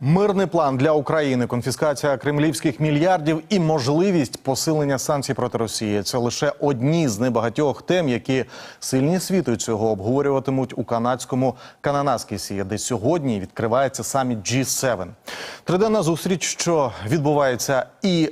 Мирний план для України, конфіскація кремлівських мільярдів і можливість посилення санкцій проти Росії це лише одні з небагатьох тем, які сильні світу цього обговорюватимуть у канадському Кананаскісі, де сьогодні відкривається саміт G7. Триденна зустріч, що відбувається і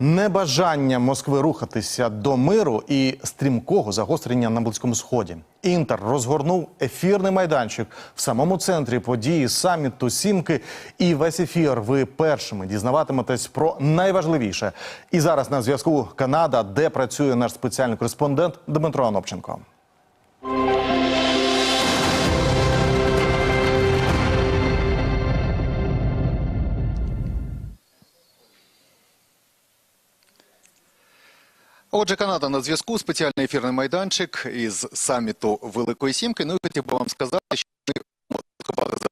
Небажання Москви рухатися до миру і стрімкого загострення на близькому сході. Інтер розгорнув ефірний майданчик в самому центрі події саміту Сімки. І весь ефір ви першими дізнаватиметесь про найважливіше. І зараз на зв'язку Канада, де працює наш спеціальний кореспондент Дмитро Анопченко. Отже, Канада на зв'язку. Спеціальний ефірний майданчик із саміту Великої Сімки. Ну і хотів би вам сказати, що ми готували за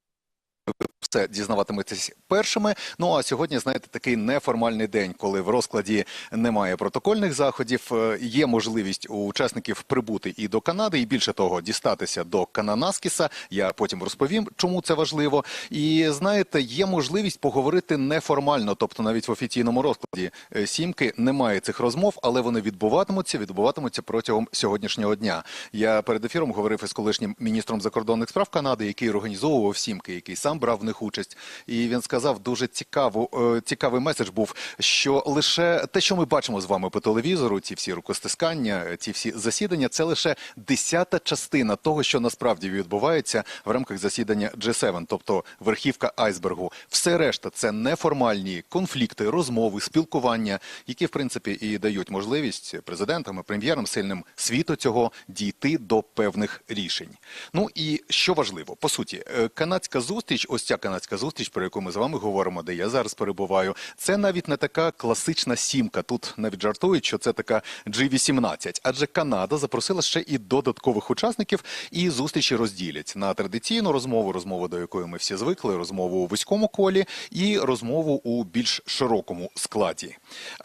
все дізнаватиметесь першими. Ну а сьогодні, знаєте, такий неформальний день, коли в розкладі немає протокольних заходів. Е, Є можливість у учасників прибути і до Канади, і більше того, дістатися до Кананаскіса. Я потім розповім, чому це важливо. І знаєте, є можливість поговорити неформально, тобто навіть в офіційному розкладі е, сімки немає цих розмов, але вони відбуватимуться, відбуватимуться протягом сьогоднішнього дня. Я перед ефіром говорив із колишнім міністром закордонних справ Канади, який організовував сімки, який сам брав в них участь. І він сказав дуже цікаву, е, цікавий меседж був, що лише те, що ми бачимо з вами по телевізору, ці всі рукостискання, ці всі засідання, це лише десята частина того, що насправді відбувається в рамках засідання G7, тобто верхівка айсбергу. Все решта це неформальні конфлікти, розмови, спілкування, які в принципі і дають можливість президентам і прем'єрам сильним світу цього дійти до певних рішень. Ну і що важливо, по суті, е, канадська зустріч, ось ця канадська зустріч, про яку ми з вами говоримо, де я зараз перебуваю, це навіть не така класична сімка. Тут навіть жартують, що це така G18, адже Канада запросила ще і додаткових учасників, і зустрічі розділять на традиційну розмову, розмову до якої ми всі звикли, розмову у вузькому колі і розмову у більш широкому складі.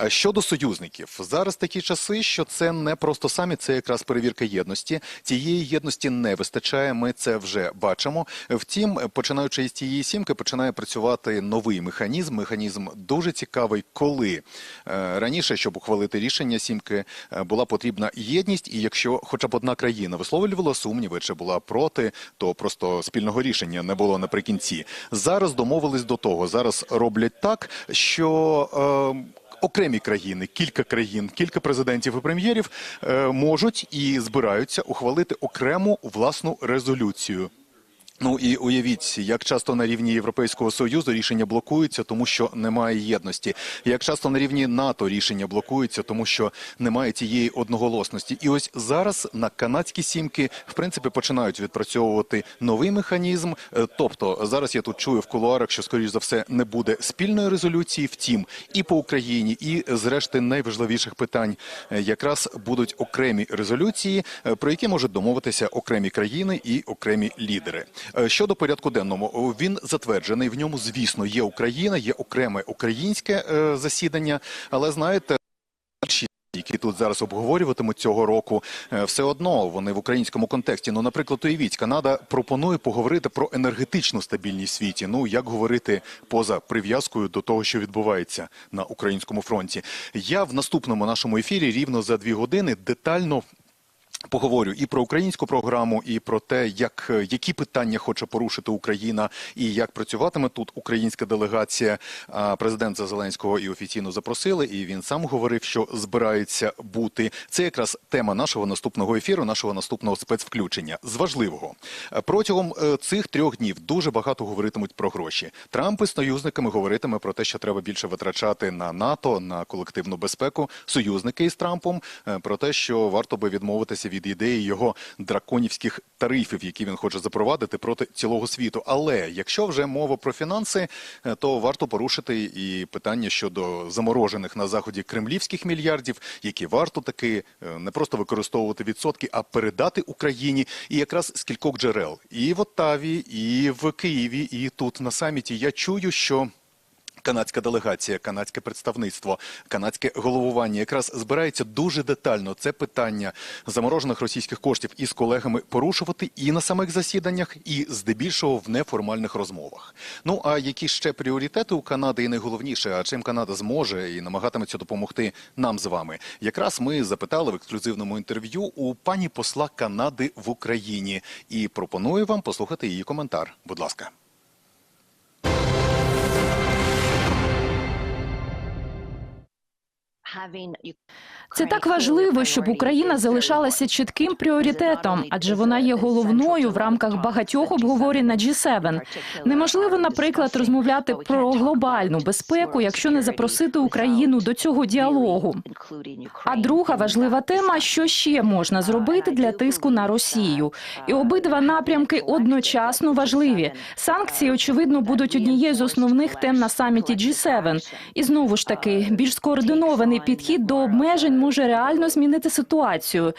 Щодо союзників, зараз такі часи, що це не просто саміт, це якраз перевірка єдності. Цієї єдності не вистачає. Ми це вже бачимо. Втім, починаючи із цієї сімки, починає працювати новий механізм. Механізм дуже цікавий, коли е, раніше, щоб ухвалити рішення сімки, е, була потрібна єдність, і якщо хоча б одна країна висловлювала сумніви чи була проти, то просто спільного рішення не було наприкінці. Зараз домовились до того. Зараз роблять так, що. Е, Окремі країни, кілька країн, кілька президентів і прем'єрів можуть і збираються ухвалити окрему власну резолюцію. Ну і уявіть, як часто на рівні Європейського союзу рішення блокуються, тому що немає єдності. Як часто на рівні НАТО рішення блокуються, тому що немає тієї одноголосності. І ось зараз на канадські сімки в принципі починають відпрацьовувати новий механізм. Е, Тобто зараз я тут чую в кулуарах, що скоріш за все не буде спільної резолюції. Втім, і по Україні, і зрешти найважливіших питань е, якраз будуть окремі резолюції, е, про які можуть домовитися окремі країни і окремі лідери. Е, Щодо порядку денному, він затверджений. В ньому, звісно, є Україна, є окреме українське е, засідання, але знаєте. Які тут зараз обговорюватимуть цього року, е, все одно вони в українському контексті. Ну, наприклад, уявіть, Канада пропонує поговорити про енергетичну стабільність в світі. Ну як говорити поза прив'язкою до того, що відбувається на українському фронті. Я в наступному нашому ефірі рівно за дві години детально Поговорю і про українську програму, і про те, як які питання хоче порушити Україна, і як працюватиме тут українська делегація. Президента Зеленського і офіційно запросили, і він сам говорив, що збирається бути. Це якраз тема нашого наступного ефіру, нашого наступного спецвключення. З важливого протягом е, цих трьох днів дуже багато говоритимуть про гроші. Трамп із союзниками говоритиме про те, що треба більше витрачати на НАТО, на колективну безпеку. Союзники із Трампом е, про те, що варто би відмовитися від ідеї його драконівських тарифів, які він хоче запровадити проти цілого світу. Але якщо вже мова про фінанси, е, то варто порушити і питання щодо заморожених на заході кремлівських мільярдів, які варто таки е, не просто використовувати відсотки, а передати Україні. І якраз з кількох джерел і в Оттаві, і в Києві, і тут на саміті я чую, що. Канадська делегація, канадське представництво, канадське головування якраз збирається дуже детально це питання заморожених російських коштів із колегами порушувати і на самих засіданнях, і здебільшого в неформальних розмовах. Ну а які ще пріоритети у Канади, і найголовніше, а чим Канада зможе і намагатиметься допомогти нам з вами? Якраз ми запитали в ексклюзивному інтерв'ю у пані посла Канади в Україні і пропоную вам послухати її коментар. Будь ласка. Це так важливо, щоб Україна залишалася чітким пріоритетом, адже вона є головною в рамках багатьох обговорень на G7. Неможливо, наприклад, розмовляти про глобальну безпеку, якщо не запросити Україну до цього діалогу. А друга важлива тема, що ще можна зробити для тиску на Росію. І обидва напрямки одночасно важливі. Санкції, очевидно, будуть однією з основних тем на саміті G7. І знову ж таки, більш скоординований підхід до обмежень може реально змінити ситуацію.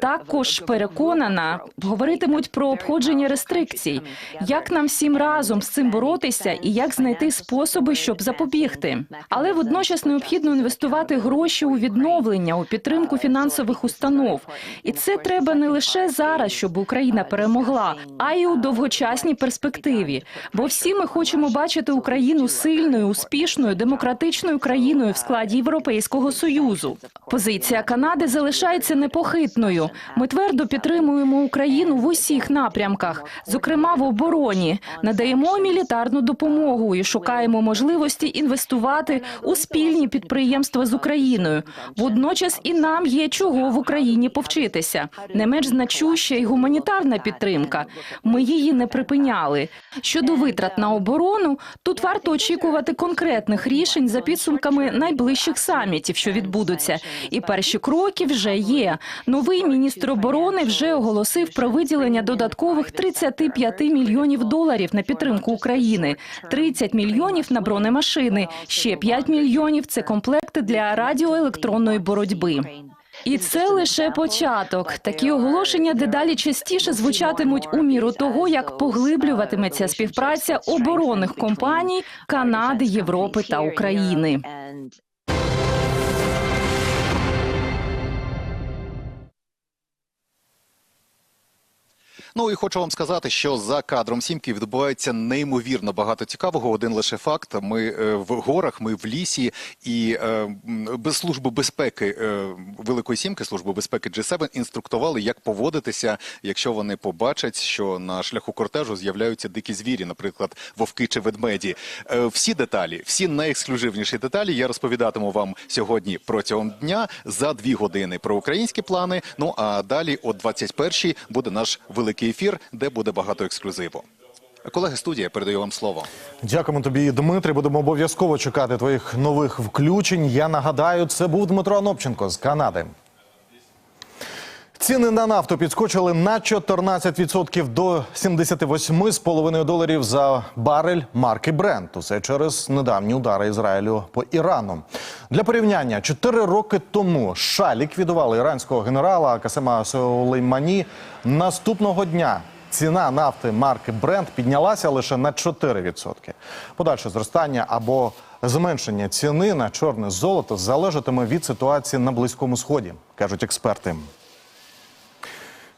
Також переконана, говоритимуть про обходження рестрикцій. Як нам всім разом з цим боротися і як знайти способи, щоб запобігти. Але водночас необхідно інвестувати гроші у відновлення, у підтримку фінансових установ. І це треба не лише зараз, щоб Україна перемогла, а й у довгочасній перспективі. Бо всі ми хочемо бачити Україну сильною, успішною, демократичною країною в складі Європейського союзу. Позиція Канади залишається непохитною. Ми твердо підтримуємо Україну в усіх напрямках, зокрема в обороні, надаємо мілітарну допомогу і шукаємо можливості інвестувати у спільні підприємства з Україною. Водночас і нам є чого в Україні повчитися. Не менш значуща і гуманітарна підтримка. Ми її не припиняли. Щодо витрат на оборону, тут варто очікувати конкретних рішень за підсумками найближчих самітів, що відбудуться. І перші кроки вже є. Новий міністр оборони вже оголосив про виділення додаткових 35 мільйонів доларів на підтримку України, 30 мільйонів на бронемашини, ще 5 мільйонів – це комплекти для радіоелектронної боротьби. І це лише початок. Такі оголошення дедалі частіше звучатимуть у міру того, як поглиблюватиметься співпраця оборонних компаній Канади, Європи та України. Ну і хочу вам сказати, що за кадром сімки відбувається неймовірно багато цікавого. Один лише факт: ми е, в горах, ми в лісі, і е, без служби безпеки е, Великої Сімки, служби безпеки G7 інструктували, як поводитися, якщо вони побачать, що на шляху кортежу з'являються дикі звірі, наприклад, вовки чи ведмеді. Всі деталі, всі найексклюзивніші деталі я розповідатиму вам сьогодні протягом дня за дві години про українські плани. Ну а далі о 21-й буде наш великий ефір, де буде багато ексклюзиву. Колеги студія, передаю вам слово. Дякуємо тобі, Дмитрий. Будемо обов'язково чекати твоїх нових включень. Я нагадаю, це був Дмитро Анопченко з Канади. Ціни на нафту підскочили на 14% до 78,5 доларів за барель марки Брент. Усе через недавні удари Ізраїлю по Ірану. Для порівняння, 4 роки тому США ліквідували іранського генерала Касема Сулеймані. Наступного дня ціна нафти марки Брент піднялася лише на 4%. Подальше зростання або зменшення ціни на чорне золото залежатиме від ситуації на Близькому Сході, кажуть експерти.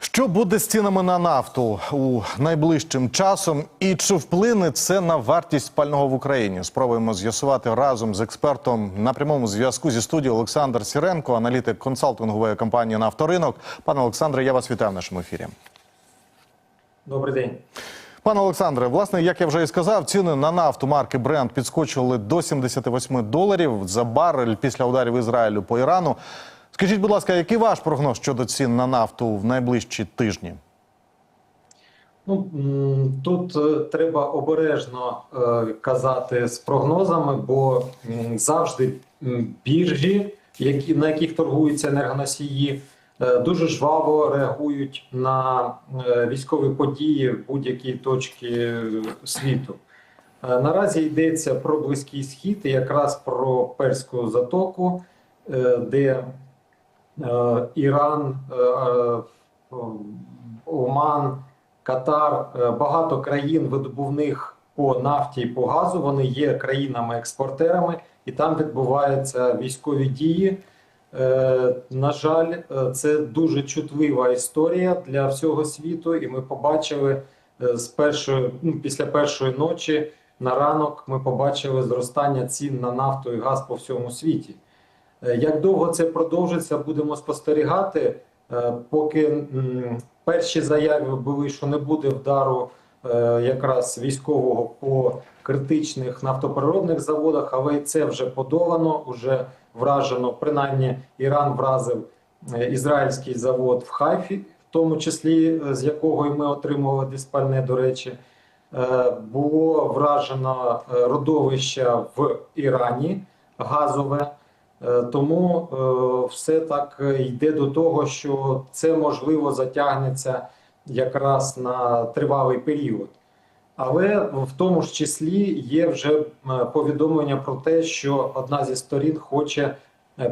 Що буде з цінами на нафту у найближчим часом, і чи вплине це на вартість пального в Україні? Спробуємо з'ясувати разом з експертом на прямому зв'язку зі студією Олександр Сіренко, аналітик консалтингової компанії «Нафторинок». Пане Олександре, я вас вітаю в нашому ефірі. Добрий день. Пане Олександре, власне, як я вже і сказав, ціни на нафту марки Brent підскочили до 78 доларів за барель після ударів Ізраїлю по Ірану. Скажіть, будь ласка, який ваш прогноз щодо цін на нафту в найближчі тижні? Ну тут е, треба обережно е, казати з прогнозами, бо завжди біржі, на яких торгуються енергоносії, е, дуже жваво реагують на військові події в будь-якій точці світу. Наразі йдеться про близький схід, якраз про Перську затоку, де Іран, е, е, Оман. Катар, е, багато країн видобувних по нафті і по газу. Вони є країнами-експортерами, і там відбуваються військові дії. Е, на жаль, е, це дуже чутлива історія для всього світу, і ми побачили е, з першої, ну, після першої ночі на ранок ми побачили зростання цін на нафту і газ по всьому світі. Е, Як довго це продовжиться, будемо спостерігати. Е, Поки перші заяви були, що не буде вдару е, якраз військового по критичних нафтопереробних заводах, але й це вже подолано, вже вражено. Принаймні, Іран вразив ізраїльський завод в Хайфі, в тому числі з якого і ми отримували диспальне, до речі. Було вражено родовище в Ірані газове. Е, Тому е, все так е, йде до того, що це можливо затягнеться якраз на тривалий період. Але в тому ж числі є вже повідомлення про те, що одна зі сторін хоче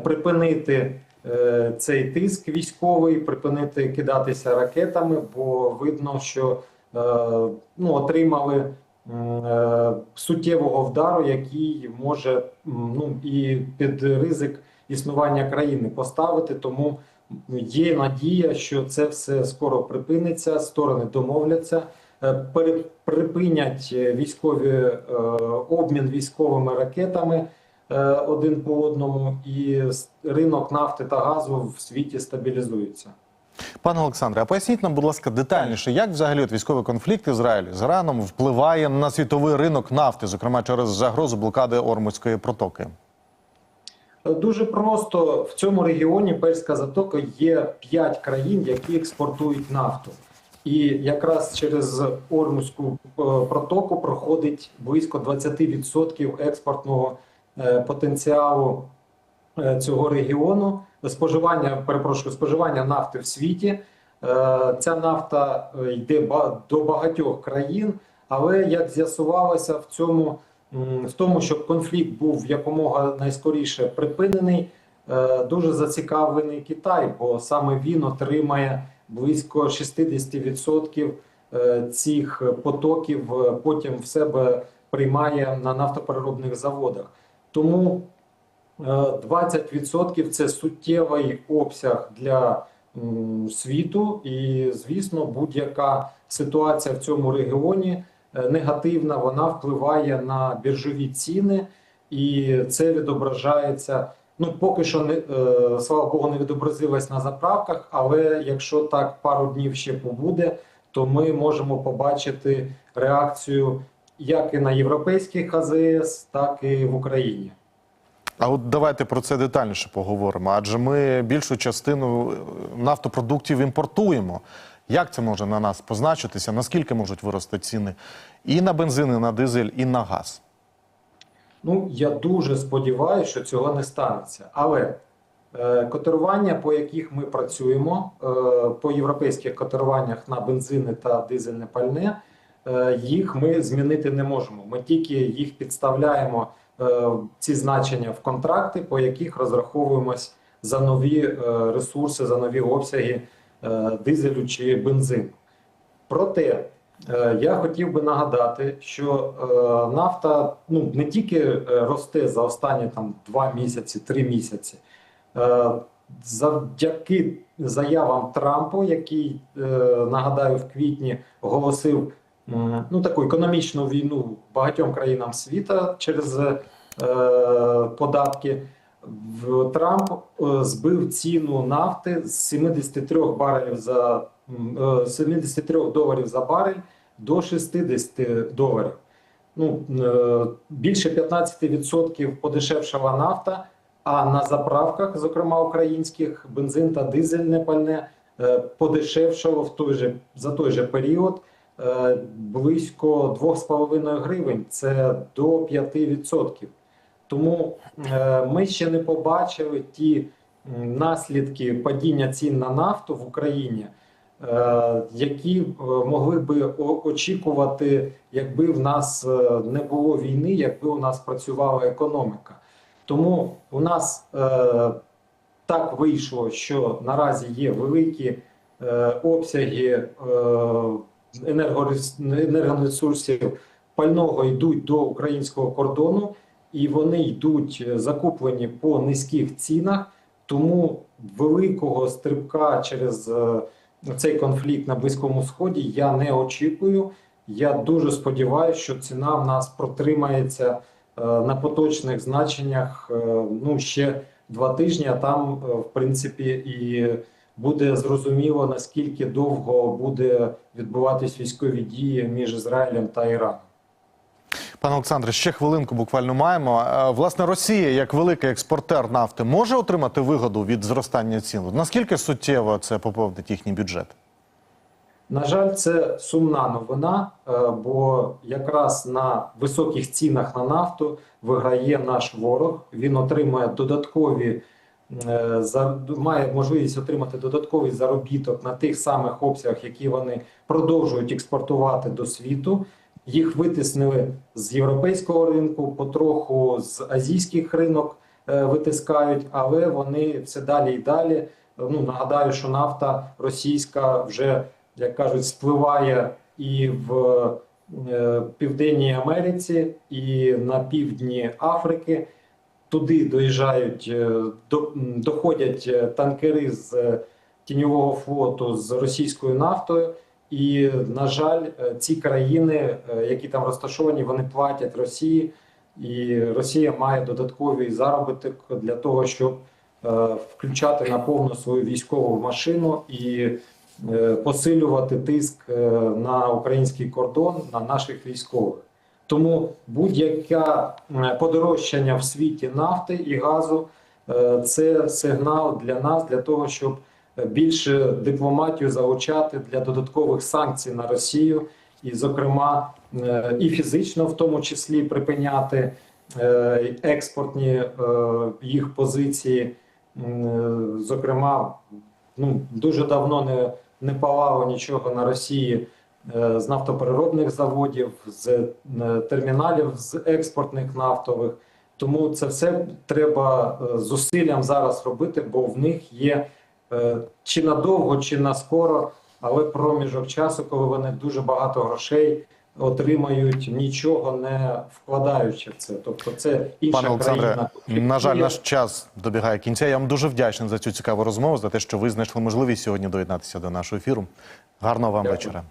припинити цей тиск військовий, припинити кидатися ракетами, бо видно, що ну, отримали суттєвого вдару, який може ну, і під ризик існування країни поставити. Тому є надія, що це все скоро припиниться, сторони домовляться. Е, Припинять е, військові е, обмін військовими ракетами е, один по одному, і ринок нафти та газу в світі стабілізується. Пане Олександре, а поясніть нам, будь ласка, детальніше, як взагалі от військовий конфлікт Ізраїлю з Іраном впливає на світовий ринок нафти, зокрема через загрозу блокади Ормузької протоки? Дуже просто в цьому регіоні Перська затока є 5 країн, які експортують нафту. І якраз через Ормузьку е, протоку проходить близько 20% експортного е, потенціалу е, цього регіону. Споживання, перепрошую, споживання нафти в світі. Е, Ця нафта е, йде до багатьох країн, але як з'ясувалося в цьому в тому, щоб конфлікт був якомога найскоріше припинений, е, дуже зацікавлений Китай, бо саме він отримає близько 60% е, цих потоків, потім в себе приймає на нафтопереробних заводах. Тому 20% це суттєвий обсяг для світу, і звісно, будь-яка ситуація в цьому регіоні е, негативна, вона впливає на біржові ціни, і це відображається. Ну, поки що не е, слава Богу, не відобразилось на заправках, але якщо так пару днів ще побуде, то ми можемо побачити реакцію як і на європейських АЗС, так і в Україні. А от давайте про це детальніше поговоримо. Адже ми більшу частину е, нафтопродуктів імпортуємо. Як це може на нас позначитися? Наскільки можуть вирости ціни і на бензин, і на дизель, і на газ? Ну, я дуже сподіваюся, що цього не станеться. Але е, котирування, по яких ми працюємо, е, по європейських котируваннях на бензини та дизельне пальне, е, їх ми змінити не можемо. Ми тільки їх підставляємо ці значення в контракти, по яких розраховуємось за нові е, ресурси, за нові обсяги е, дизелю чи бензину. Проте е, я хотів би нагадати, що е, нафта ну не тільки е, росте за останні там два місяці, три місяці. Е, Завдяки заявам Трампу, який е, нагадаю в квітні оголосив ну таку економічну війну багатьом країнам світа через е, податки. Трамп е, збив ціну нафти з 73 барелів за е, 73 доларів за барель до 60 доларів. Ну е, більше 15% подешевшала нафта. А на заправках, зокрема українських, бензин та дизельне пальне е, подешевшало в той же за той же період е, близько 2,5 гривень. Це до 5%. Тому е, ми ще не побачили ті наслідки падіння цін на нафту в Україні, е, які е, могли би очікувати, якби в нас е, не було війни, якби у нас працювала економіка. Тому у нас е, так вийшло, що наразі є великі е, обсяги е, енергоресурсів пального йдуть до українського кордону, і вони йдуть е, закуплені по низьких цінах. Тому великого стрибка через е, цей конфлікт на Близькому Сході я не очікую. Я дуже сподіваюся, що ціна в нас протримається е, на поточних значеннях ну ще два тижні. А там, в принципі, і буде зрозуміло наскільки довго буде відбуватись військові дії між Ізраїлем та Іраном. Пане Олександре, ще хвилинку буквально маємо. Е, Власне, Росія, як великий експортер нафти, може отримати вигоду від зростання цін? Наскільки суттєво це поповнить їхній бюджет? На жаль, це сумна новина, е, бо якраз на високих цінах на нафту виграє наш ворог. Він отримує додаткові має можливість отримати додатковий заробіток на тих самих обсягах, які вони продовжують експортувати до світу. Їх витиснили з європейського ринку, потроху з азійських ринок е, витискають, але вони все далі і далі. Ну нагадаю, що нафта російська вже як кажуть, спливає і в е, Південній Америці, і на півдні Африки. Туди доїжджають, е, до, доходять е, танкери з е, тіньового флоту з російською нафтою. І, на жаль, ці країни, які там розташовані, вони платять Росії, і Росія має додатковий заробіток для того, щоб включати на повну свою військову машину і посилювати тиск на український кордон на наших військових. Тому будь-яке е, подорожчання в світі нафти і газу е, це сигнал для нас для того, щоб більше дипломатію залучати для додаткових санкцій на Росію, і, зокрема, е, і фізично, в тому числі, припиняти експортні їх позиції. Зокрема, ну дуже давно не, не палало нічого на Росії з нафтопереробних заводів, з е, терміналів, з експортних нафтових. Тому це все треба е, зусиллям зараз робити, бо в них є е, чи надовго, чи на скоро, але проміжок часу, коли вони дуже багато грошей отримають, нічого не вкладаючи в це. Тобто, це інша Пане Олександре, країна. на жаль, наш час добігає кінця. Я вам дуже вдячний за цю цікаву розмову, за те, що ви знайшли можливість сьогодні доєднатися до нашого ефіру. Гарного вам Дякую. вечора.